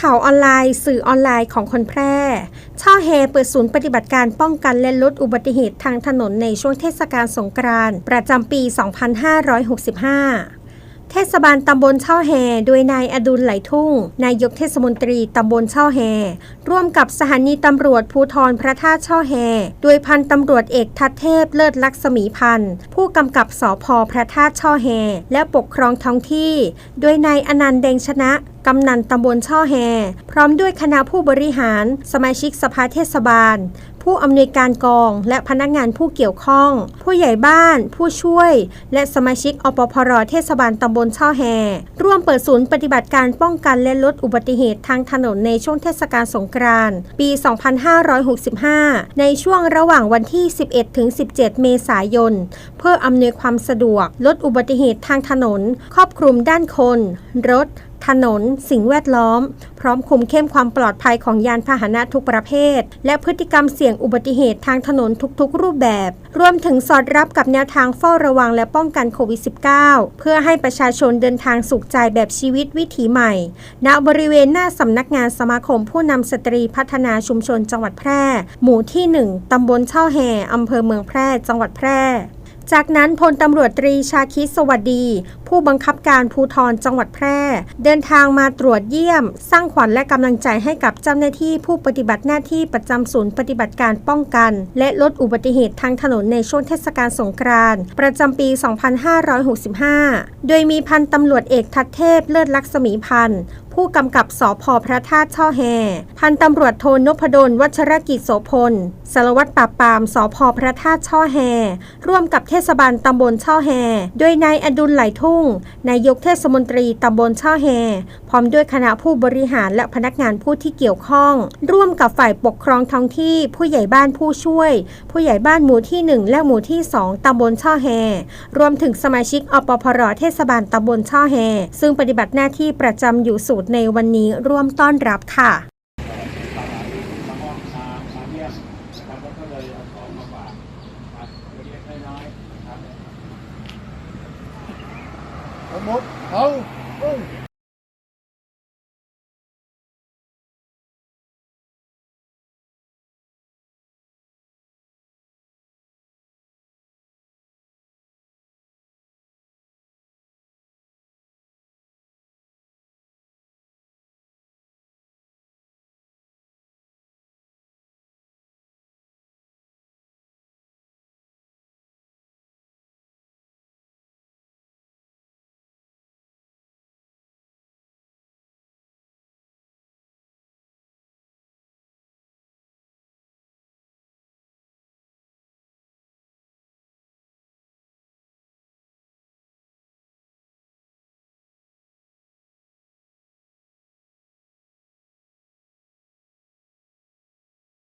ข่าวออนไลน์ สื่อออนไลน์ของคนแพร่ ช่อแฮเปิดศูนย์ปฏิบัติการป้องกันและลดอุบัติเหตุทางถนนในช่วงเทศกาลสงกรานต์ประจำปี 2565เทศบาลตำบลช่อแฮ โดยนายอดุลไหลทุ่ง นายกเทศมนตรีตำบลช่อแฮ ร่วมกับสถานีตำรวจภูธรพระธาตุช่อแฮ โดยพันตำรวจเอกทัศเทพเลิศลักษมีพันธ์ ผู้กำกับสพพระธาตุช่อแฮ และปกครองท้องที่ โดยนายอนันต์แดงชนะกำนันตำบลช่อแฮ พร้อมด้วยคณะผู้บริหาร สมาชิกสภาเทศบาล ผู้อำนวยการกอง และพนักงานผู้เกี่ยวข้อง ผู้ใหญ่บ้าน ผู้ช่วย และสมาชิกอปพรเทศบาลตำบลช่อแฮ ร่วมเปิดศูนย์ปฏิบัติการป้องกันและลดอุบัติเหตุทางถนนในช่วงเทศกาลสงกรานต์ปี 2565 ในช่วงระหว่างวันที่ 11ถึง17 เมษายน เพื่ออำนวยความสะดวก ลดอุบัติเหตุทางถนน ครอบคลุมด้านคน รถถนน สิ่งแวดล้อม พร้อมคุมเข้มความปลอดภัยของยานพาหนะทุกประเภท และพฤติกรรมเสี่ยงอุบัติเหตุทางถนนทุกๆ รูปแบบ รวมถึงสอดรับกับแนวทางเฝ้าระวังและป้องกันโควิด -19 เพื่อให้ประชาชนเดินทางสุขใจแบบชีวิตวิถีใหม่ ณ บริเวณหน้าสำนักงานสมาคมผู้นำสตรีพัฒนาชุมชนจังหวัดแพร่ หมู่ที่ 1 ตำบลเช่อแห่อำเภอเมืองแพร่ จังหวัดแพร่ จากนั้นพลตำรวจตรีชาคิดสวัสดี ผู้บังคับการภูธรจังหวัดแพร่ เดินทางมาตรวจเยี่ยม สร้างขวัญและกำลังใจให้กับเจ้าหน้าที่ผู้ปฏิบัติหน้าที่ประจำศูนย์ปฏิบัติการป้องกัน และลดอุบัติเหตุทางถนนในช่วงเทศกาลสงกรานต์ประจำปี 2565 โดยมีพันตำรวจเอกทัศเทพเลิศลักษมีพันธ์ ผู้กำกับสพพระธาตุช่อแฮพันตำรวจโทนพดลวัชรกิจโสพลสารวัตรปราบปรามสพพระธาตุช่อแฮร่วมกับเทศบาลตำบลช่อแฮโดยนายอดุลไหลทุ่งนายกเทศมนตรีตำบลช่อแฮพร้อมด้วยคณะผู้บริหารและพนักงานผู้ที่เกี่ยวข้อง ร่วมกับฝ่ายปกครองท้องที่ผู้ใหญ่บ้านผู้ช่วย ผู้ใหญ่บ้านหมู่ที่ 1 และหมู่ที่ 2ตำบลช่อแฮรวมถึงสมาชิกอปพรเทศบาลตำบลช่อแฮซึ่งปฏิบัติหน้าที่ประจำอยู่สูตรในวันนี้ร่วมต้อนรับค่ะมาห้องมามาเอาหมดเอาเอ้ย